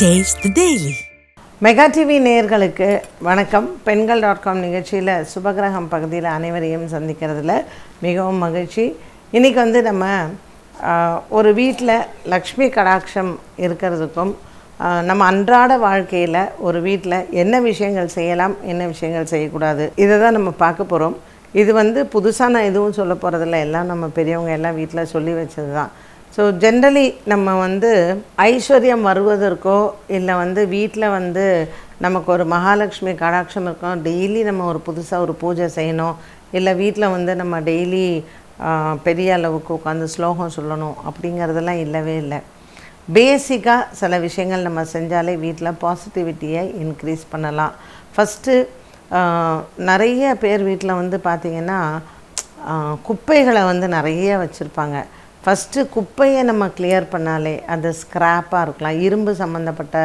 Taste daily mega TV நேயர்களுக்கு வணக்கம் பெண்கள் டாட் காம் நிகழ்ச்சியில் சுபகிரகம் பகுதியில் அனைவரையும் சந்திக்கிறதுல மிகவும் மகிழ்ச்சி. இன்றைக்கி வந்து நம்ம ஒரு வீட்டில் லக்ஷ்மி கடாட்சம் இருக்கிறதுக்கும் நம்ம அன்றாட வாழ்க்கையில் ஒரு வீட்டில் என்ன விஷயங்கள் செய்யலாம் என்ன விஷயங்கள் செய்யக்கூடாது இதை தான் நம்ம பார்க்க போகிறோம் இது வந்து புதுசாக நான் எதுவும் சொல்ல போகிறதில்ல எல்லாம் நம்ம பெரியவங்க எல்லாம் வீட்டில் சொல்லி வச்சது தான் ஸோ ஜென்ரலி நம்ம வந்து ஐஸ்வர்யம் வருவதற்கோ இல்லை வந்து வீட்டில் வந்து நமக்கு ஒரு மகாலட்சுமி கடாட்சம் இருக்கும் டெய்லி நம்ம ஒரு புதுசாக ஒரு பூஜை செய்யணும். இல்லை வீட்டில் வந்து நம்ம டெய்லி பெரிய அளவுக்கு உட்காந்து ஸ்லோகம் சொல்லணும் அப்படிங்கிறதெல்லாம் இல்லவே இல்லை. பேசிக்காக சில விஷயங்கள் நம்ம செஞ்சாலே வீட்டில் பாசிட்டிவிட்டியை இன்க்ரீஸ் பண்ணலாம். ஃபஸ்ட்டு நிறைய பேர் வீட்டில் வந்து பார்த்திங்கன்னா குப்பைகளை வந்து நிறைய வச்சுருப்பாங்க. ஃபஸ்ட்டு குப்பையை நம்ம கிளியர் பண்ணாலே அது ஸ்க்ராப்பாக இருக்கலாம். இரும்பு சம்மந்தப்பட்ட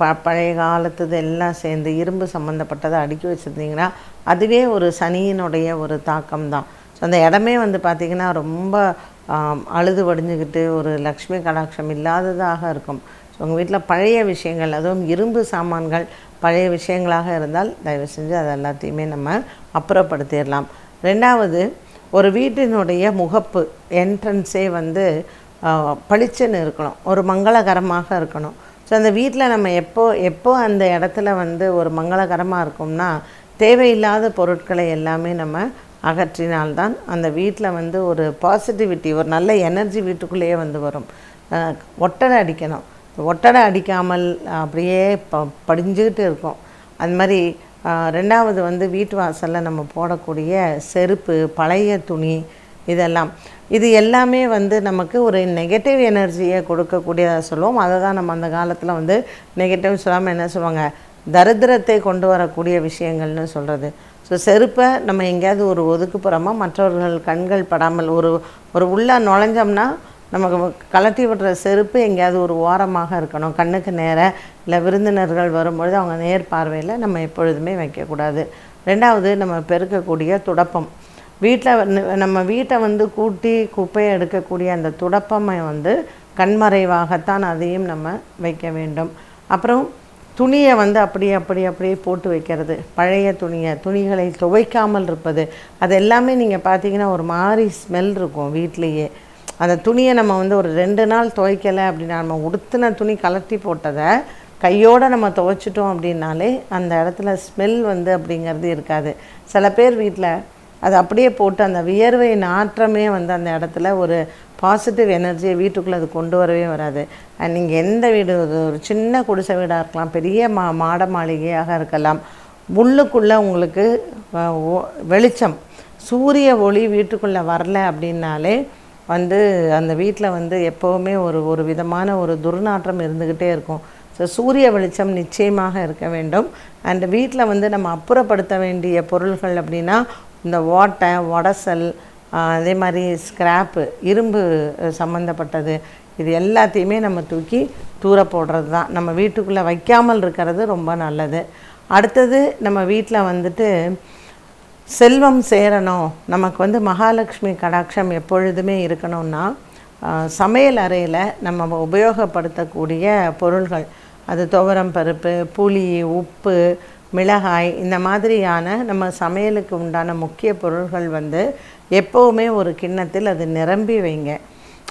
ப பழைய காலத்துது எல்லாம் சேர்ந்து இரும்பு சம்மந்தப்பட்டதை அடுக்கி வச்சுருந்தீங்கன்னா அதுவே ஒரு சனியினுடைய ஒரு தாக்கம் தான் ஸோ அந்த இடமே வந்து பார்த்திங்கன்னா ரொம்ப அழுது வடிஞ்சுக்கிட்டு ஒரு லக்ஷ்மி கடாட்சம் இல்லாததாக இருக்கும். ஸோ உங்கள் வீட்டில் பழைய விஷயங்கள் அதுவும் இரும்பு சாமான்கள் பழைய விஷயங்களாக இருந்தால் தயவு செஞ்சு அது எல்லாத்தையுமே நம்ம அப்புறப்படுத்திடலாம். ரெண்டாவது ஒரு வீட்டினுடைய முகப்பு என்ட்ரன்ஸே வந்து பளிச்சுன்னு இருக்கணும். ஒரு மங்களகரமாக இருக்கணும். ஸோ அந்த வீட்டில் நம்ம எப்போ எப்போ அந்த இடத்துல வந்து ஒரு மங்களகரமாக இருக்கும்னா தேவையில்லாத பொருட்களை எல்லாமே நம்ம அகற்றினால்தான் அந்த வீட்டில் வந்து ஒரு பாசிட்டிவிட்டி ஒரு நல்ல எனர்ஜி வீட்டுக்குள்ளேயே வந்து வரும். ஒட்டடை அடிக்கணும். ஒட்டடை அடிக்காமல் அப்படியே ப படிஞ்சுக்கிட்டு இருக்கும். அது மாதிரி ரெண்டாவது வந்து வீட்டு வாசலில் நம்ம போடக்கூடிய செருப்பு பழைய துணி இதெல்லாம். இது எல்லாமே வந்து நமக்கு ஒரு நெகட்டிவ் எனர்ஜியை கொடுக்கக்கூடியதாக சொல்லுவோம். அதை தான் நம்ம அந்த காலத்தில் வந்து நெகட்டிவ் சொல்லாமல் என்ன சொல்லுவாங்க? தரித்திரத்தை கொண்டு வரக்கூடிய விஷயங்கள்னு சொல்கிறது ஸோ செருப்பை நம்ம எங்கேயாவது ஒரு ஒதுக்குப்புறமா மற்றவர்கள் கண்கள் படாமல் ஒரு ஒரு உள்ளே நுழைஞ்சோம்னா நமக்கு கலட்டி விடுற செருப்பு எங்கேயாவது ஒரு ஓரமாக இருக்கணும். கண்ணுக்கு நேராக இல்லை விருந்தினர்கள் வரும்பொழுது அவங்க நேர் பார்வையில் நம்ம எப்பொழுதுமே வைக்கக்கூடாது. ரெண்டாவது நம்ம பெருக்கக்கூடிய துடப்பம். வீட்டில் நம்ம வீட்டை வந்து கூட்டி குப்பையை எடுக்கக்கூடிய அந்த துடப்பமை வந்து கண்மறைவாகத்தான் அதையும் நம்ம வைக்க வேண்டும். அப்புறம் துணியை வந்து அப்படியே அப்படி அப்படியே போட்டு வைக்கிறது. பழைய துணியை துணிகளை துவைக்காமல் இருப்பது. அது எல்லாமே நீங்கள் பார்த்தீங்கன்னா ஒரு மாதிரி ஸ்மெல் இருக்கும் வீட்லேயே. அந்த துணியை நம்ம வந்து ஒரு ரெண்டு நாள் துவைக்கலை அப்படின்னா நம்ம உடுத்தின துணி கலட்டி போட்டதை கையோடு நம்ம துவைச்சிட்டோம் அப்படின்னாலே அந்த இடத்துல ஸ்மெல் வந்து அப்படிங்கிறது இருக்காது. சில பேர் வீட்டில் அது அப்படியே போட்டு அந்த வியர்வை நாற்றமே வந்து அந்த இடத்துல ஒரு பாசிட்டிவ் எனர்ஜியை வீட்டுக்குள்ளே அது கொண்டு வரவே வராது. அண்ட் நீங்கள் எந்த வீடு ஒரு சின்ன குடிசை வீடாக இருக்கலாம் பெரிய மா மாட மாளிகையாக இருக்கலாம் உள்ளுக்குள்ளே உங்களுக்கு வெளிச்சம் சூரிய ஒளி வீட்டுக்குள்ளே வரல அப்படின்னாலே வந்து அந்த வீட்டில் வந்து எப்போவுமே ஒரு ஒரு விதமான ஒரு துர்நாற்றம் இருந்துக்கிட்டே இருக்கும். ஸோ சூரிய வெளிச்சம் நிச்சயமாக இருக்க வேண்டும். அண்ட் வீட்டில் வந்து நம்ம அப்புறப்படுத்த வேண்டிய பொருள்கள் அப்படின்னா இந்த ஓட்டை உடசல் அதே மாதிரி ஸ்கிராப்பு இரும்பு சம்மந்தப்பட்டது இது எல்லாத்தையுமே நம்ம தூக்கி தூர போடுறது தான் நம்ம வீட்டுக்குள்ளே வைக்காமல் இருக்கிறது ரொம்ப நல்லது. அடுத்தது நம்ம வீட்டில் வந்துட்டு செல்வம் சேரணும். நமக்கு வந்து மகாலட்சுமி கடாட்சம் எப்பொழுதுமே இருக்கணும்னா சமையல் அறையில் நம்ம உபயோகப்படுத்தக்கூடிய பொருள்கள். அது துவரம் பருப்பு புளி உப்பு மிளகாய் இந்த மாதிரியான நம்ம சமையலுக்கு உண்டான முக்கிய பொருள்கள் வந்து எப்போவுமே ஒரு கிண்ணத்தில் அது நிரம்பி வைங்க.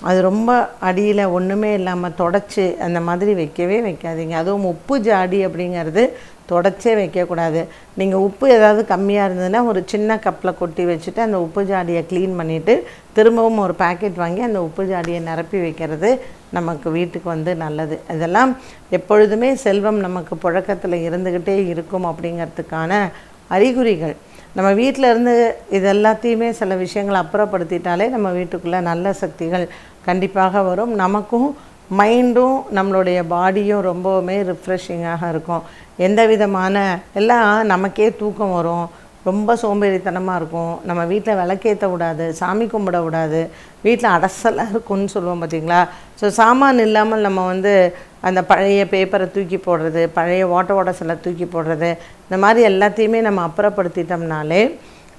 அது ரொம்ப அடியில் ஒன்றுமே இல்லாமல் தொடச்சி அந்த மாதிரி வைக்கவே வைக்காதீங்க. அதுவும் உப்பு ஜாடி அப்படிங்கிறது தொடச்சே வைக்கக்கூடாது. நீங்கள் உப்பு ஏதாவது கம்மியாக இருந்ததுன்னா ஒரு சின்ன கப்பில் கொட்டி வச்சுட்டு அந்த உப்பு ஜாடியை க்ளீன் பண்ணிவிட்டு திரும்பவும் ஒரு பாக்கெட் வாங்கி அந்த உப்பு ஜாடியை நிரப்பி வைக்கிறது நமக்கு வீட்டுக்கு வந்து நல்லது. இதெல்லாம் எப்பொழுதுமே செல்வம் நமக்கு புழக்கத்தில் இருந்துக்கிட்டே இருக்கும் அப்படிங்கிறதுக்கான அறிகுறிகள். நம்ம வீட்டில் இருந்து இது எல்லாத்தையுமே சில விஷயங்களை அப்புறப்படுத்திட்டாலே நம்ம வீட்டுக்குள்ளே நல்ல சக்திகள் கண்டிப்பாக வரும். நமக்கும் மைண்டும் நம்மளுடைய பாடியும் ரொம்பவுமே ரிஃப்ரெஷிங்காக இருக்கும். எந்த விதமான எல்லாம் நமக்கே தூக்கம் வரும். ரொம்ப சோம்பேறித்தனமாக இருக்கும். நம்ம வீட்டில் விளக்கேற்ற விடாது சாமி கும்பிட விடாது. வீட்டில் அடசலாக இருக்கும்னு சொல்லுவோம் பார்த்தீங்களா ஸோ சாமான் இல்லாமல் நம்ம வந்து அந்த பழைய பேப்பரை தூக்கி போடுறது பழைய ஓட்ட ஓடசலை தூக்கி போடுறது இந்த மாதிரி எல்லாத்தையுமே நம்ம அப்புறப்படுத்திட்டோம்னாலே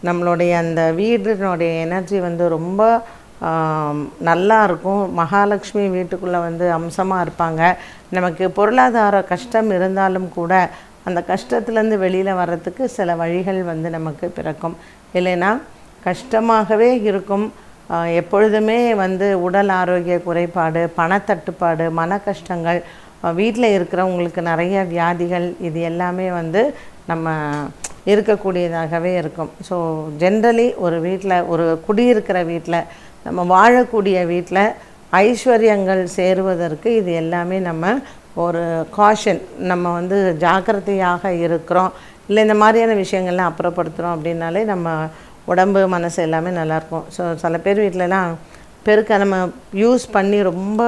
நம்மளுடைய அந்த வீடினுடைய எனர்ஜி வந்து ரொம்ப நல்லா இருக்கும். மகாலட்சுமி வீட்டுக்குள்ளே வந்து அம்சமாக இருப்பாங்க. நமக்கு பொருளாதார கஷ்டம் இருந்தாலும் கூட அந்த கஷ்டத்துலேருந்து வெளியில் வர்றதுக்கு சில வழிகள் வந்து நமக்கு பிறக்கும். இல்லைன்னா கஷ்டமாகவே இருக்கும். எப்பொழுதுமே வந்து உடல் ஆரோக்கிய குறைபாடு பணத்தட்டுப்பாடு மன கஷ்டங்கள் வீட்டில் இருக்கிறவங்களுக்கு நிறைய வியாதிகள் இது எல்லாமே வந்து நம்ம இருக்கக்கூடியதாகவே இருக்கும். ஸோ ஜென்ரலி ஒரு வீட்டில் ஒரு குடியிருக்கிற வீட்டில் நம்ம வாழக்கூடிய வீட்டில் ஐஸ்வர்யங்கள் சேருவதற்கு இது எல்லாமே நம்ம ஒரு காஷன் நம்ம வந்து ஜாக்கிரதையாக இருக்கிறோம். இல்லை இந்த மாதிரியான விஷயங்கள்லாம் அப்புறப்படுத்துகிறோம் அப்படின்னாலே நம்ம உடம்பு மனசு எல்லாமே நல்லாயிருக்கும். ஸோ சில பேர் வீட்டிலலாம் பெருக்க நம்ம யூஸ் பண்ணி ரொம்ப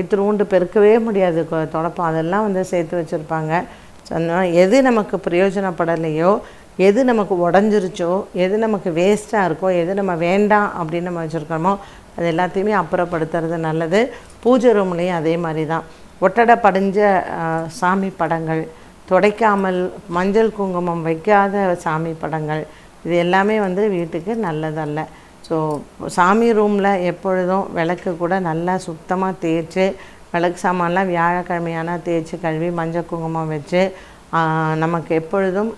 இத்திரூண்டு பெருக்கவே முடியாது தொடப்பம். அதெல்லாம் வந்து சேர்த்து வச்சுருப்பாங்க. சொன்னால் எது நமக்கு பிரயோஜனப்படலையோ எது நமக்கு உடஞ்சிருச்சோ எது நமக்கு வேஸ்ட்டாக இருக்கோ எது நம்ம வேண்டாம் அப்படின்னு நம்ம வச்சுருக்கோமோ அது எல்லாத்தையுமே அப்புறப்படுத்துறது நல்லது. பூஜை ரூம்லேயும் அதே மாதிரி தான் ஒட்டடை படிஞ்ச சாமி படங்கள் துடைக்காமல் மஞ்சள் குங்குமம் வைக்காத சாமி படங்கள் இது எல்லாமே வந்து வீட்டுக்கு நல்லதல்ல. ஸோ சாமி ரூமில் எப்பொழுதும் விளக்கு கூட நல்லா சுத்தமாக தேய்ச்சி விளக்கு சாமான்லாம் வியாழக்கிழமையான தேய்ச்சி கழுவி மஞ்சள் குங்குமம் வச்சு நமக்கு எப்பொழுதும்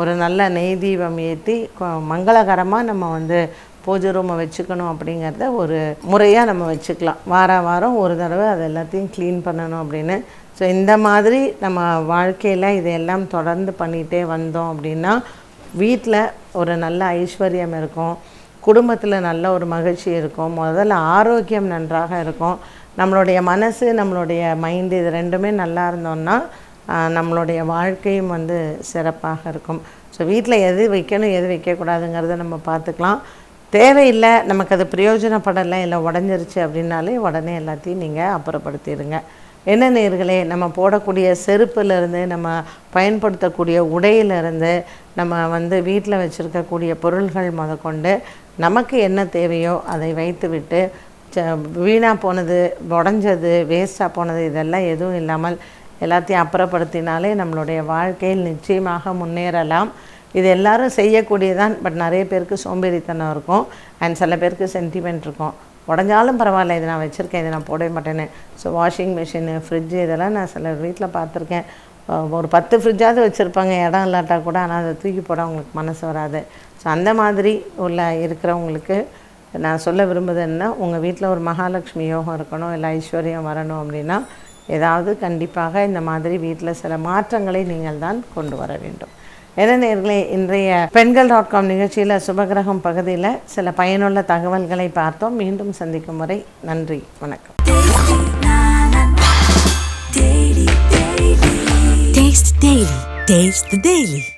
ஒரு நல்ல நெய் தீபம் ஏற்றி மங்களகரமாக நம்ம வந்து பூஜை ரூமை வச்சுக்கணும் அப்படிங்கிறத ஒரு முறையாக நம்ம வச்சுக்கலாம். வார வாரம் ஒரு தடவை அது எல்லாத்தையும் க்ளீன் பண்ணணும் அப்படின்னு. ஸோ இந்த மாதிரி நம்ம வாழ்க்கையில் இதையெல்லாம் தொடர்ந்து பண்ணிகிட்டே வந்தோம் அப்படின்னா வீட்டில் ஒரு நல்ல ஐஸ்வர்யம் இருக்கும். குடும்பத்தில் நல்ல ஒரு மகிழ்ச்சி இருக்கும். முதல்ல ஆரோக்கியம் நன்றாக இருக்கும். நம்மளுடைய மனசு நம்மளுடைய மைண்டு இது ரெண்டுமே நல்லா இருந்தோம்னா நம்மளுடைய வாழ்க்கையும் வந்து சிறப்பாக இருக்கும். ஸோ வீட்டில் எது வைக்கணும் எது வைக்கக்கூடாதுங்கிறத நம்ம பார்த்துக்கலாம். தேவையில்லை நமக்கு அது பிரயோஜனப்படலை இல்லை உடஞ்சிருச்சு அப்படின்னாலே உடனே எல்லாத்தையும் நீங்கள் அப்புறப்படுத்திடுங்க. என்ன நேர்களே நம்ம போடக்கூடிய செருப்புலேருந்து நம்ம பயன்படுத்தக்கூடிய உடையிலிருந்து நம்ம வந்து வீட்டில் வச்சுருக்கக்கூடிய பொருள்கள் முதற்கொண்டு நமக்கு என்ன தேவையோ அதை வைத்துவிட்டு வீணாக போனது உடஞ்சது வேஸ்ட்டாக போனது இதெல்லாம் எதுவும் இல்லாமல் எல்லாத்தையும் அப்புறப்படுத்தினாலே நம்மளுடைய வாழ்க்கையில் நிச்சயமாக முன்னேறலாம். இது எல்லாரும் செய்யக்கூடியதான் பட் நிறைய பேருக்கு சோம்பேறித்தனம் இருக்கும். அண்ட் சில பேருக்கு சென்டிமெண்ட் இருக்கும். உடஞ்சாலும் பரவாயில்ல இதை நான் வச்சுருக்கேன் இதை நான் போடவே மாட்டேன்னு. ஸோ வாஷிங் மிஷினு ஃப்ரிட்ஜு இதெல்லாம் நான் சில வீட்டில் பார்த்துருக்கேன். ஒரு பத்து ஃப்ரிட்ஜாவது வச்சுருப்பாங்க இடம் இல்லாட்டா கூட ஆனால் அதை தூக்கி போட அவங்களுக்கு மனசு வராது. ஸோ அந்த மாதிரி உள்ள இருக்கிறவங்களுக்கு நான் சொல்ல விரும்புவது என்ன உங்கள் வீட்டில் ஒரு மகாலட்சுமி யோகம் இருக்கணும் இல்லை ஐஸ்வர்யம் வரணும் அப்படின்னா ஏதாவது கண்டிப்பாக இந்த மாதிரி வீட்டில் சில மாற்றங்களை நீங்கள் தான் கொண்டு வர வேண்டும் என நேர்களே இன்றைய பெண்கள் டாட் காம் நிகழ்ச்சியில் சுபகிரகம் பகுதியில் சில பயனுள்ள தகவல்களை பார்த்தோம் மீண்டும் சந்திக்கும் வரை நன்றி வணக்கம் Taste Daily. Taste the Daily.